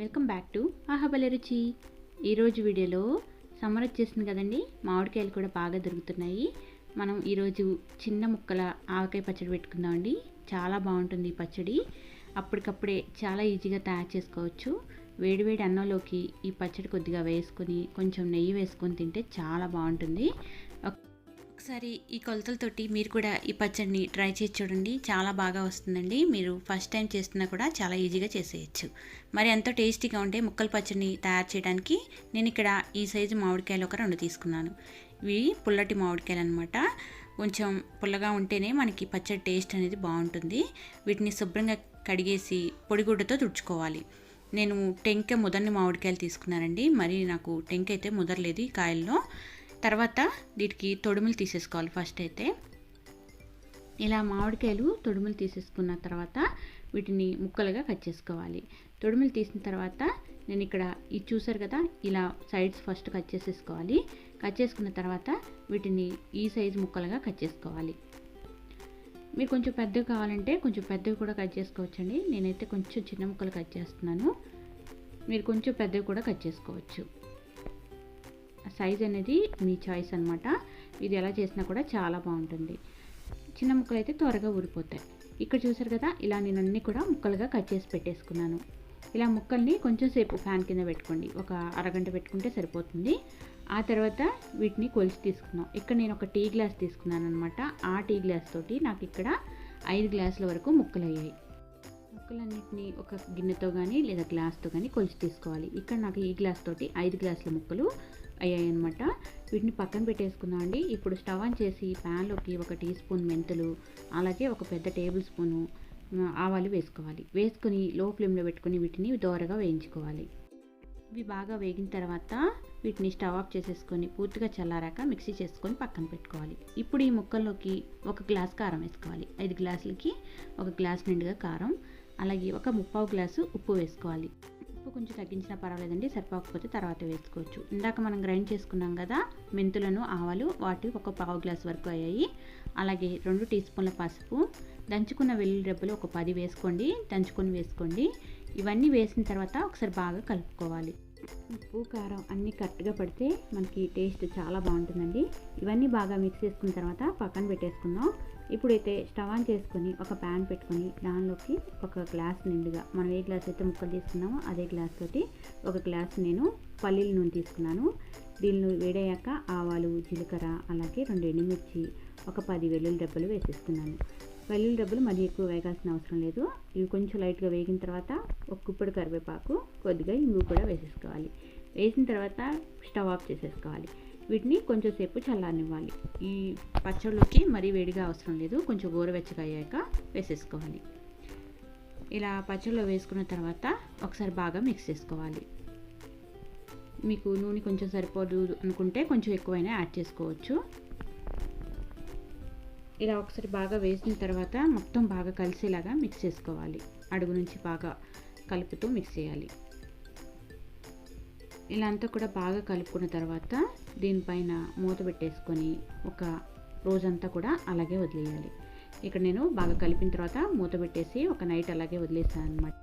Welcome back to ఆహాబల రుచి. ఈరోజు వీడియోలో సమ్మర్ వచ్చేసింది కదండి మామిడికాయలు కూడా బాగా దొరుకుతున్నాయి. మనం ఈరోజు చిన్న ముక్కల ఆవకాయ పచ్చడి పెట్టుకుందామండి. చాలా బాగుంటుంది ఈ పచ్చడి. అప్పటికప్పుడే చాలా ఈజీగా తయారు చేసుకోవచ్చు. వేడివేడి అన్నంలోకి ఈ పచ్చడి కొద్దిగా వేసుకొని కొంచెం నెయ్యి వేసుకొని తింటే చాలా బాగుంటుంది. ఒకసారి ఈ కొలతలతోటి మీరు కూడా ఈ పచ్చడిని ట్రై చేసి చూడండి. చాలా బాగా వస్తుందండి. మీరు ఫస్ట్ టైం చేస్తున్నా కూడా చాలా ఈజీగా చేసేయచ్చు. మరి ఎంతో టేస్టీగా ఉంటే ముక్కల పచ్చడిని తయారు చేయడానికి నేను ఇక్కడ ఈ సైజు మామిడికాయలు ఒక రెండు తీసుకున్నాను. ఇవి పుల్లటి మామిడికాయలు అనమాట కొంచెం పుల్లగా ఉంటేనే మనకి పచ్చడి టేస్ట్ అనేది బాగుంటుంది. వీటిని శుభ్రంగా కడిగేసి పొడిగుడ్డతో తుడుచుకోవాలి. నేను టెంక ముదర్ని మామిడికాయలు తీసుకున్నానండి. మరి నాకు టెంక అయితే ముదరలేదు ఈ కాయల్లో. తర్వాత దీనికి తొడుములు తీసేసుకోవాలి ఫస్ట్ అయితే. ఇలా మామిడికాయలు తొడుములు తీసేసుకున్న తర్వాత వీటిని ముక్కలుగా కట్ చేసుకోవాలి. తొడుములు తీసిన తర్వాత నేను ఇక్కడ ఇది చూసారు కదా ఇలా సైడ్స్ ఫస్ట్ కట్ చేసేసుకోవాలి. కట్ చేసుకున్న తర్వాత వీటిని ఈ సైజు ముక్కలుగా కట్ చేసుకోవాలి. మీరు కొంచెం పెద్దవి కావాలంటే కొంచెం పెద్దవి కూడా కట్ చేసుకోవచ్చండి. నేనైతే కొంచెం చిన్న ముక్కలు కట్ చేస్తున్నాను. మీరు కొంచెం పెద్దవి కూడా కట్ చేసుకోవచ్చు. సైజ్ అనేది మీ చాయిస్ అనమాట ఇది ఎలా చేసినా కూడా చాలా బాగుంటుంది. చిన్న ముక్కలు అయితే త్వరగా ఊడిపోతాయి ఇక్కడ చూసారు కదా ఇలా నేను అన్నీ కూడా ముక్కలుగా కట్ చేసి పెట్టేసుకున్నాను. ఇలా ముక్కల్ని కొంచెం సేపు ఫ్యాన్ కింద పెట్టుకోండి. ఒక అరగంట పెట్టుకుంటే సరిపోతుంది. ఆ తర్వాత వీటిని కొలిచి తీసుకున్నాం ఇక్కడ నేను ఒక టీ గ్లాస్ తీసుకున్నాను అనమాట ఆ టీ గ్లాస్ తోటి నాకు ఇక్కడ ఐదు గ్లాసుల వరకు ముక్కలు అయ్యాయి. ముక్కలన్నిటిని ఒక గిన్నెతో కానీ లేదా గ్లాస్తో కానీ కొలిచి తీసుకోవాలి. ఇక్కడ నాకు ఈ గ్లాస్ తోటి ఐదు గ్లాసుల ముక్కలు అయ్యాయి అనమాట వీటిని పక్కన పెట్టేసుకుందాం అండి. ఇప్పుడు స్టవ్ ఆన్ చేసి ప్యాన్లోకి ఒక టీ స్పూన్ మెంతులు అలాగే ఒక పెద్ద టేబుల్ స్పూను ఆవాలు వేసుకోవాలి. వేసుకొని లో ఫ్లేమ్లో పెట్టుకొని వీటిని దోరగా వేయించుకోవాలి. ఇవి బాగా వేగిన తర్వాత వీటిని స్టవ్ ఆఫ్ చేసేసుకొని పూర్తిగా చల్లారాక మిక్సీ చేసుకొని పక్కన పెట్టుకోవాలి. ఇప్పుడు ఈ ముక్కల్లోకి ఒక గ్లాస్ కారం వేసుకోవాలి. ఐదు గ్లాసులకి ఒక గ్లాస్ నిండుగా కారం అలాగే ఒక ముప్పావు గ్లాసు ఉప్పు వేసుకోవాలి. కొంచెం తగ్గించినా పర్వాలేదండి సరిపోకపోతే తర్వాత వేసుకోవచ్చు. ఇందాక మనం గ్రైండ్ చేసుకున్నాం కదా మెంతులను ఆవాలు వాటి ఒక పావు గ్లాస్ వరకు అయ్యాయి. అలాగే రెండు టీ స్పూన్ల పసుపు దంచుకున్న వెల్లుల్లి రెబ్బలు ఒక పది వేసుకోండి దంచుకొని వేసుకోండి. ఇవన్నీ వేసిన తర్వాత ఒకసారి బాగా కలుపుకోవాలి. ఉప్పు కారం అన్నీ కరెక్ట్గా పడితే మనకి టేస్ట్ చాలా బాగుంటుందండి. ఇవన్నీ బాగా మిక్స్ చేసుకున్న తర్వాత పక్కన పెట్టేసుకుందాం. ఇప్పుడైతే స్టవ్ ఆన్ చేసుకొని ఒక ప్యాన్ పెట్టుకొని దానిలోకి ఒక గ్లాస్ నిండుగా మనం ఏ గ్లాస్ అయితే ముక్కలు తీసుకున్నామో అదే గ్లాస్ తోటి ఒక గ్లాస్ నేను పల్లీల నూనె తీసుకున్నాను. దీన్ని వేడయ్యాక ఆవాలు జీలకర్ర అలాగే రెండు ఎండుమిర్చి ఒక పది వెల్లుల్లి డబ్బలు వేసేసుకున్నాను వెల్లుల్లి డబ్బులు మరీ ఎక్కువ వేగాల్సిన అవసరం లేదు. ఇవి కొంచెం లైట్గా వేగిన తర్వాత ఒక కుప్పడి కరివేపాకు కొద్దిగా ఇంగు కూడా వేసేసుకోవాలి. వేసిన తర్వాత స్టవ్ ఆఫ్ చేసేసుకోవాలి. వీటిని కొంచెం సేపు చల్లారనివ్వాలి. ఈ పచ్చళ్ళుకి మరీ వేడిగా అవసరం లేదు. కొంచెం గోరువెచ్చగా అయ్యాక వేసేసుకోవాలి. ఇలా పచ్చళ్ళు వేసుకున్న తర్వాత ఒకసారి బాగా మిక్స్ చేసుకోవాలి. మీకు నూనె కొంచెం సరిపోదు అనుకుంటే కొంచెం ఎక్కువైనా యాడ్ చేసుకోవచ్చు. ఇలా ఒకసారి బాగా వేసిన తర్వాత మొత్తం బాగా కలిసేలాగా మిక్స్ చేసుకోవాలి. అడుగు నుంచి బాగా కలుపుతూ మిక్స్ చేయాలి. ఇలా అంతా కూడా బాగా కలుపుకున్న తర్వాత దీనిపైన మూత పెట్టేసుకొని ఒక రోజంతా కూడా అలాగే వదిలేయాలి. ఇక్కడ నేను బాగా కలిపిన తర్వాత మూత పెట్టేసి ఒక నైట్ అలాగే వదిలేసాను అనమాట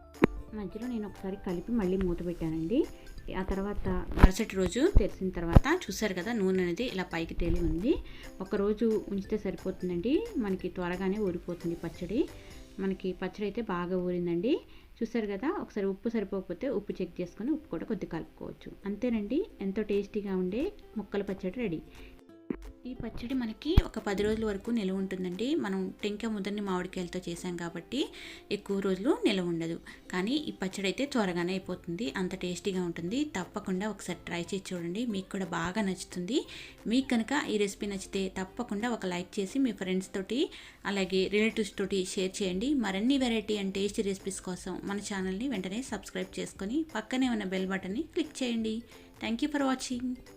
మధ్యలో నేను ఒకసారి కలిపి మళ్ళీ మూత పెట్టానండి. ఆ తర్వాత మరుసటి రోజు తెరిచిన తర్వాత చూసారు కదా నూనె అనేది ఇలా పైకి తేలి ఉంది. ఒకరోజు ఉంచితే సరిపోతుందండి. మనకి త్వరగానే ఊరిపోతుంది పచ్చడి. మనకి పచ్చడి అయితే బాగా ఊరిందండి. చూసారు కదా ఒకసారి ఉప్పు సరిపోకపోతే ఉప్పు చెక్ చేసుకొని ఉప్పు కూడా కొద్దిగా కలుపుకోవచ్చు. అంతేనండి ఎంతో టేస్టీగా ఉండే ముక్కల పచ్చడి రెడీ. ఈ పచ్చడి మనకి ఒక పది రోజుల వరకు నిలవ ఉంటుందండి. మనం టెంకాయ ముద్దని మామిడికాయలతో చేసాం కాబట్టి ఎక్కువ రోజులు నిలవ ఉండదు. కానీ ఈ పచ్చడి అయితే త్వరగానే అయిపోతుంది. అంత టేస్టీగా ఉంటుంది. తప్పకుండా ఒకసారి ట్రై చేసి చూడండి. మీకు కూడా బాగా నచ్చుతుంది. మీకు కనుక ఈ రెసిపీ నచ్చితే తప్పకుండా ఒక లైక్ చేసి మీ ఫ్రెండ్స్ తోటి అలాగే రిలేటివ్స్ తోటి షేర్ చేయండి. మరిన్ని వెరైటీ అండ్ టేస్టీ రెసిపీస్ కోసం మన ఛానల్ని వెంటనే సబ్స్క్రైబ్ చేసుకొని పక్కనే ఉన్న బెల్ బటన్ని క్లిక్ చేయండి. Thank you for watching.